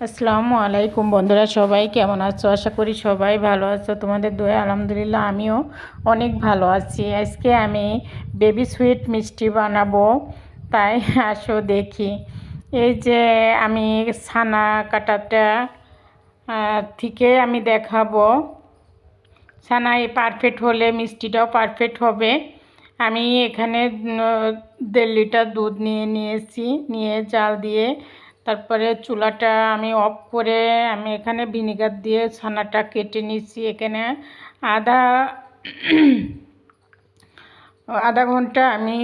আসসালামু আলাইকুম বন্ধুরা, সবাই কেমন আছো? আশা করি সবাই ভালো আছো। তোমাদের দোয়া আলহামদুলিল্লাহ আমিও অনেক ভালো আছি। আজকে আমি বেবি সুইট মিষ্টি বানাবো। তাই আসো দেখি। এই যে আমি ছানা কাটাটা থেকে আমি দেখাবো। ছানা এই পারফেক্ট হলে মিষ্টিটাও পারফেক্ট হবে। আমি এখানে দেড় লিটার দুধ নিয়ে নিয়েছি, নিয়ে জাল দিয়ে তারপরে চুলাটা আমি অফ করে আমি এখানে ভিনিগার দিয়ে ছানাটা কেটে নিচ্ছি এখানে। আধা আধা ঘণ্টা আমি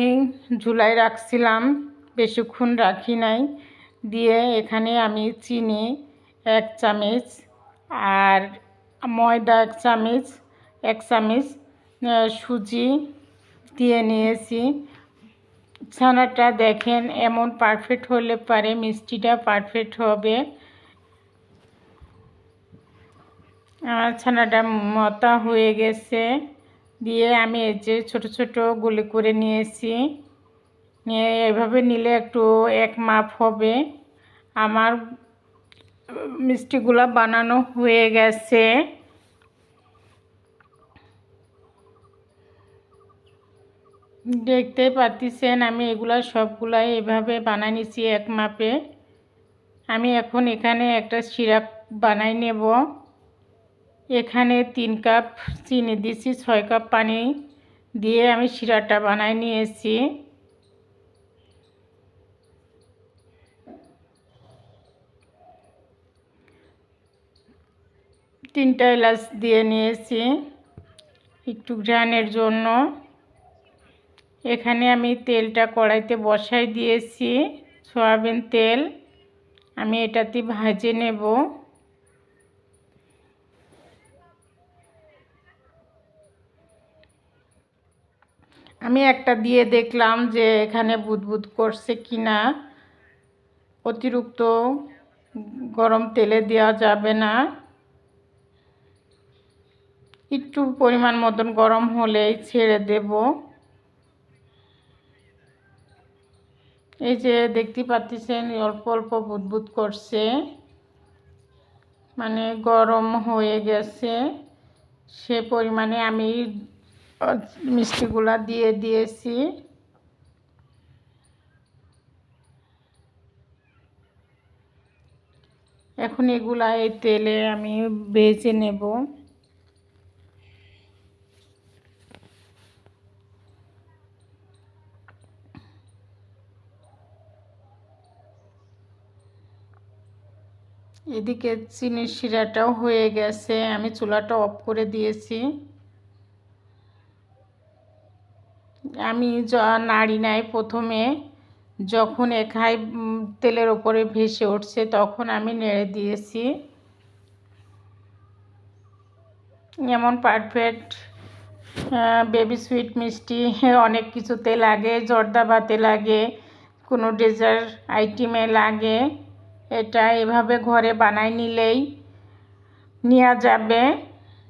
ঝুলাই রাখছিলাম, বেশিক্ষণ রাখি নাই। দিয়ে এখানে আমি চিনি এক চামচ আর ময়দা এক চামচ এক চামচ সুজি দিয়ে নিয়েছি। ছানাটা দেখেন, এমন পারফেক্ট হলে পারে, মিষ্টিটা পারফেক্ট হবে। আমার ছানাটা মতা হয়ে গেছে। দিয়ে আমি এই যে ছোটো ছোটো গুলি করে নিয়েছি। নিয়ে এভাবে নিলে একটু এক মাপ হবে। আমার মিষ্টিগুলো বানানো হয়ে গেছে। দেখতে পাচ্ছেন আমি এগুলা সবগুলাই এভাবে বানাই নিছি এক মাপে। আমি এখন এখানে একটা সিরাপ বানাই নেব। এখানে তিন কাপ চিনি দিছি, ছয় কাপ পানি দিয়ে আমি সিরাপটা বানাই নিয়েছি। তিনটা এলাচ দিয়ে নিয়েছি, একটু ঘ্রানের জন্য। এখানে আমি তেলটা কড়াইতে বসাই দিয়েছি, সয়াবিন তেল। আমি এটাতে ভাজে নেব। আমি একটা দিয়ে দেখলাম যে এখানে বুদবুদ করছে কি না অতিরিক্ত গরম তেলে দেওয়া যাবে না। একটু পরিমাণ মতন গরম হলেই ছেড়ে দেবো। এই যে দেখতে পাচ্ছেন, অল্প অল্প বুদবুদ করছে। মানে গরম হয়ে গেছে। সে পরিমাণে আমি মিষ্টিগুলা দিয়ে দিয়েছি। এখন এগুলা এই তেলে আমি ভেজে নেব। এদিকে চিনির শিরাটাও হয়ে গেছে, আমি চুলাটা অফ করে দিয়েছি। আমি নাড়ি নাই প্রথমে। যখন একাই তেলের ওপরে ভেসে উঠছে, তখন আমি নেড়ে দিয়েছি। এমন পারফেক্ট বেবি সুইট মিষ্টি, অনেক কিছুতে লাগে, জর্দা ভাতে লাগে, কোনো ডেজার্ট আইটেমে লাগে। এটা এভাবে ঘরে বানাই নিলেই নেওয়া যাবে।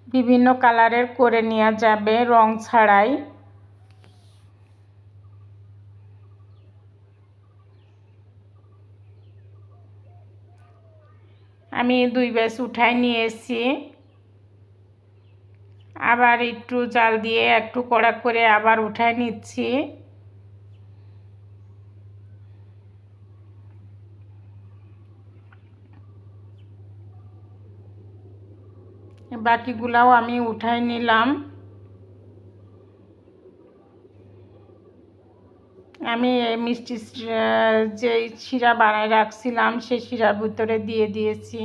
বিভিন্ন কালারের করে নেওয়া যাবে রং ছাড়াই। আমি দুই ব্যাস উঠাই নিয়েছি আবার একটু জাল দিয়ে একটু কড়া করে আবার উঠাই নিচ্ছি। বাকিগুলাও আমি উঠাই নিলাম। আমি এই মিষ্টি যে শিরা বানায় রাখছিলাম, সেই শিরার ভিতরে দিয়ে দিয়েছি।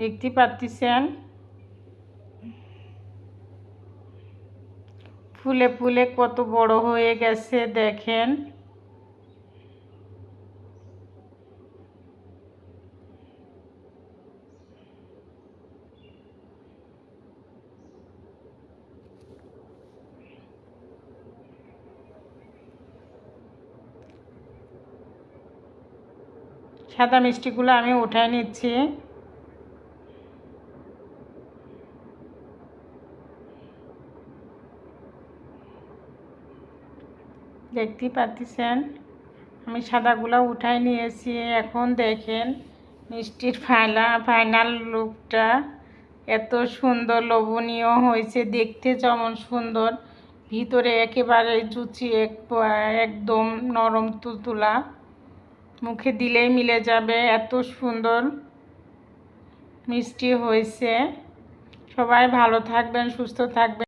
দেখতে পাচ্ছেন? ফুলে ফুলে কত বড় হয়ে গেছে, দেখেন। সাদা মিষ্টিগুলো আমি উঠাই নিচ্ছি। দেখতেই পাচ্ছেন, আমি সাদাগুলো উঠাই নিয়েছি। এখন দেখেন মিষ্টির ফাইনা ফাইনাল লুকটা এত সুন্দর, লোভনীয় হয়েছে। দেখতে যেমন সুন্দর, ভিতরে একেবারে জুচি একদম নরম তুলতুলা। মুখে দিলেই মিলে যাবে। এত সুন্দর মিষ্টি হয়েছে। সবাই ভালো থাকবেন সুস্থ থাকবেন।